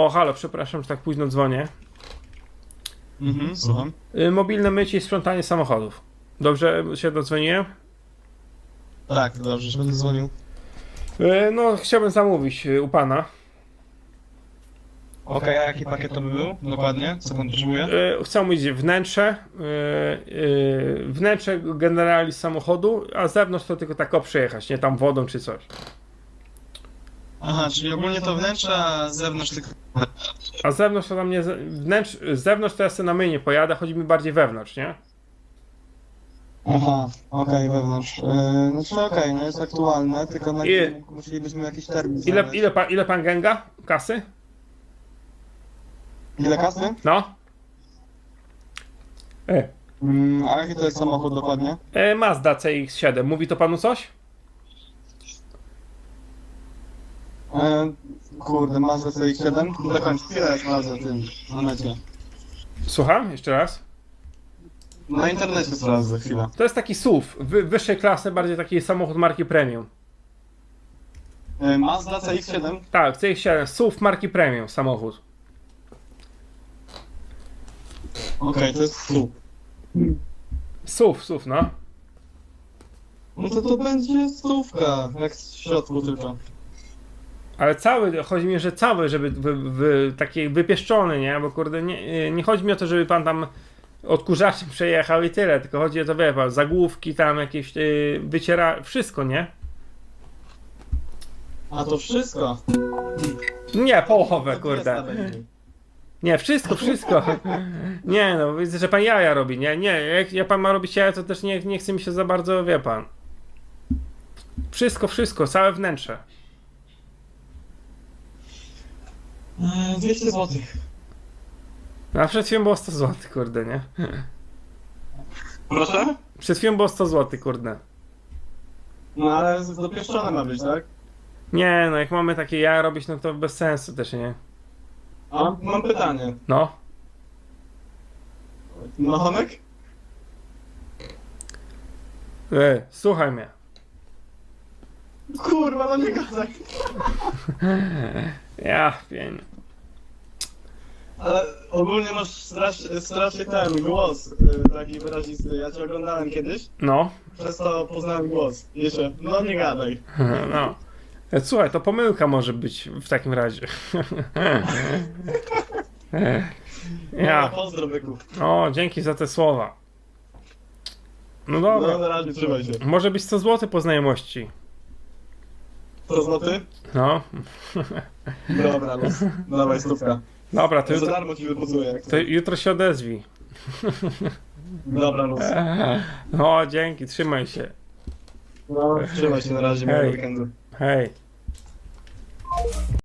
O, halo, przepraszam, że tak późno dzwonię. Mhm, słucham. Y, Mobilne mycie i sprzątanie samochodów. Dobrze się dodzwoniłem? Tak, dobrze, że będę dzwonił. Y, No, chciałbym zamówić y, u pana. Okej, a jaki pakiet to by był? Dokładnie? Co pan potrzebuje? Y, Chcę mieć wnętrze, y, y, wnętrze generali samochodu, a z zewnątrz to tylko tak o przejechać, nie tam wodą czy coś. Aha, czyli ogólnie to wnętrze, a z zewnątrz tylko... A z zewnątrz to tam nie, wnętrz, z zewnątrz to ja sobie na my nie pojadę, chodzi mi bardziej wewnątrz, nie? Aha, okej, wewnątrz. Yy, znaczy okej, no jest aktualne, tylko na Ile- musielibyśmy jakiś termin Ile, znaleźć. ile, pan, ile pan gęga? Kasy? Ile kasy? No? E, Mm, a jaki to jest samochód dokładnie? e, Mazda CX-7, mówi to panu coś? E, kurde, Mazda CX-7? Do końca, chwilę sprawdzę w tym, na necie. Słucham? Jeszcze raz? Na internecie sprawdzę, chwilę. To jest taki SUV, wy, wyższej klasy, bardziej taki samochód marki premium. E, Mazda CX-7? Tak, CX-7, SUV marki premium, samochód. Okej, to jest SUV. SUV, SUV, no. No to to będzie stówka, jak w środku tylko. Ale cały, chodzi mi, że cały, żeby wy, wy, taki wypieszczony, nie? Bo kurde, nie, nie chodzi mi o to, żeby pan tam odkurzaczem przejechał i tyle, tylko chodzi o to, wie pan, zagłówki tam jakieś, yy, wyciera, wszystko, nie? A to wszystko? Nie, połowę, kurde. Nie, wszystko, wszystko. Nie no, widzę, że pan jaja robi, nie? Nie, jak, jak pan ma robić jaja, to też nie, nie chce mi się za bardzo, wie pan. Wszystko, wszystko, całe wnętrze. Eee, 200 zł. A przed chwilą było 100 zł, kurde, nie? Proszę? Przed chwilą było 100 zł, kurde. No ale z- dopieszczone ma być, tak? Nie, no jak mamy takie jaja robić, no to bez sensu też, nie? A mam pytanie. No. Machonek? E, słuchaj mnie. Kurwa, no nie gadaj. Ja, pień. Ale ogólnie masz strasznie, strasznie ten głos y, taki wyrazisty. Ja cię oglądałem kiedyś, No. przez to poznałem głos. Jeszcze, no nie gadaj. No. E, Słuchaj, to pomyłka może być w takim razie. Ja. Ja. Pozdro byku. O, dzięki za te słowa. No No dobra. na razie, trzymaj się. Może być 100 zł po znajomości. To złoty? No. Dobra, luz. Dawaj stówka. Dobra, to, jutro, darmo to jutro się odezwij. Dobra. No, dzięki, trzymaj się. No, trzymaj się na razie, miłego weekendu. Hej.